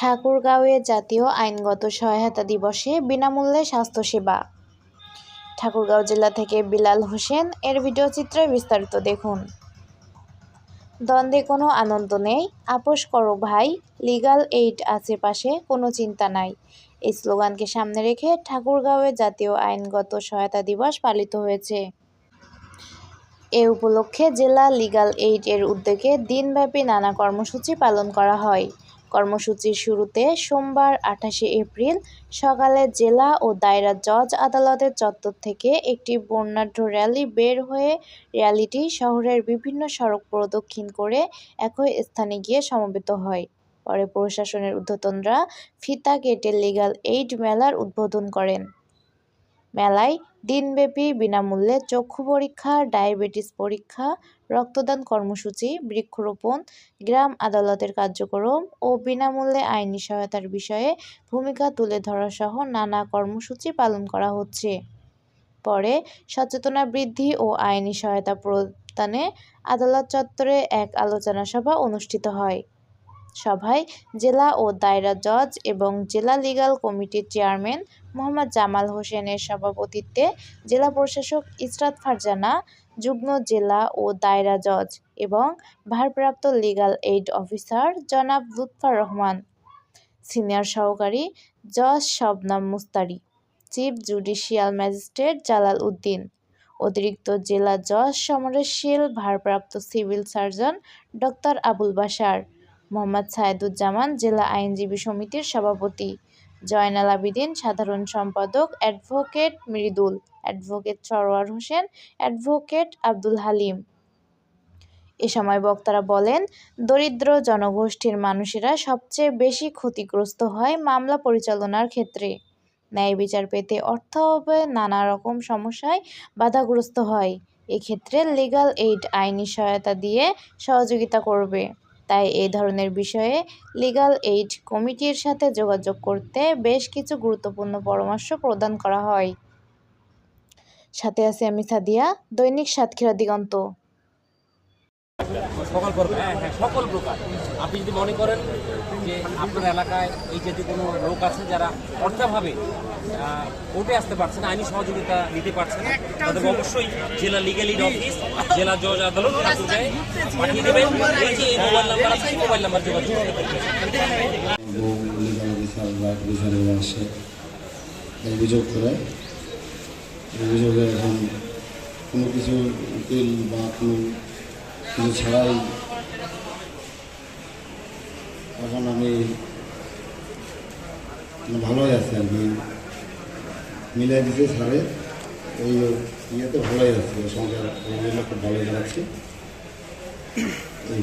ঠাকুরগাঁওয়ে জাতীয় আইনগত সহায়তা দিবসে বিনামূল্যে স্বাস্থ্যসেবা। ঠাকুরগাঁও জেলা থেকে বিলাল হোসেন, এর ভিডিও চিত্রে বিস্তারিত দেখুন। দ্বন্দ্বে কোনো আনন্দ নেই। আপোষ করো ভাই লিগাল এইড আছে পাশে, কোনো চিন্তা নাই। এই স্লোগানকে সামনে রেখে ঠাকুরগাঁওয়ে জাতীয় আইনগত সহায়তা দিবস পালিত হয়েছে। এ উপলক্ষে জেলা লিগাল এইড এর উদ্যোগে দিনব্যাপী নানা কর্মসূচি পালন করা হয়। কর্মসূচির শুরুতে সোমবার আঠাশে এপ্রিল সকালে জেলা ও দায়রা জজ আদালতের চত্বর থেকে একটি বর্ণাঢ্য র্যালি বের হয়ে র্যালিটি শহরের বিভিন্ন সড়ক প্রদক্ষিণ করে একই স্থানে গিয়ে সমবেত হয়। পরে প্রশাসনের ঊর্ধ্বতনরা ফিতা কেটে লিগাল এইড মেলার উদ্বোধন করেন। মেলায় দিনব্যাপী বিনামূল্যে চক্ষু পরীক্ষা, ডায়াবেটিস পরীক্ষা, রক্তদান কর্মসূচি, বৃক্ষরোপণ, গ্রাম আদালতের কার্যক্রম ও বিনামূল্যে আইনি সহায়তার বিষয়ে ভূমিকা তুলে ধরাসহ নানা কর্মসূচি পালন করা হচ্ছে। পরে সচেতনা বৃদ্ধি ও আইনি সহায়তা প্রদানে আদালত চত্বরে এক আলোচনা সভা অনুষ্ঠিত হয়। সভায় জেলা ও দায়রা জজ এবং জেলা লিগাল কমিটির চেয়ারম্যান মোহাম্মদ জামাল হোসেনের সভাপতিত্বে জেলা প্রশাসক ইসরাত ফারজানা, যুগ্ম জেলা ও দায়রা জজ এবং ভারপ্রাপ্ত লিগাল এইড অফিসার জনাব লুৎফার রহমান। সিনিয়র সহকারী জজ Shabnam Mustari, chief judicial magistrate Jalal Uddin, অতিরিক্ত জেলা জজ সমরেশীল ভারপ্রাপ্ত সিভিল সার্জন ডক্টর আবুল বাসার মোহাম্মদ সায়েদুজ্জামান জেলা আইনজীবী সমিতির সভাপতি। জয়নাল আবিদিন, সাধারণ সম্পাদক, advocate Mridul, advocate Sarwar Hossain, advocate Abdul Halim. এ সময় বক্তারা বলেন, দরিদ্র জনগোষ্ঠীর মানুষেরা সবচেয়ে বেশি ক্ষতিগ্রস্ত হয় মামলা পরিচালনার ক্ষেত্রে। ন্যায় বিচার পেতে অর্থ অভাবে নানা রকম সমস্যায় বাধাগ্রস্ত হয়। এক্ষেত্রে লিগাল এইড আইনি সহায়তা দিয়ে সহযোগিতা করবে। তাই এই ধরনের বিষয়ে লিগাল এইড কমিটির সাথে যোগাযোগ করতে বেশ কিছু গুরুত্বপূর্ণ পরামর্শ প্রদান করা হয়। সাথে আছে আমি সাদিয়া, দৈনিক সাতক্ষীরা দিগন্ত। সকল প্রকার। হ্যাঁ হ্যাঁ সকল প্রকার। আপনি যদি মনে করেন যে আপনার এলাকায় এই যদি কোনো লোক আছে যারা অর্থাভাবে কোর্টে আসতে পারছেন আইনি সহযোগিতা দিতে পারছেন তাদের অবশ্যই জেলা লিগাল ইড অফিস জেলা জজ আদালত পাঠিয়ে দেবেন। এই যে এই মোবাইল নাম্বার আছে এই মোবাইল নাম্বার যোগাযোগ করতে অভিযোগ করে অভিযোগে এখন কোনো কিছু উকিল বা কোনো কিছু ছাড়াই এখন আমি মানে ভালোই আছি আর কি। মিলাই দিতে ছাড়ে ওই ইয়েতে ভালোই আছে, সংসার খুব ভালোই লাগছে এই।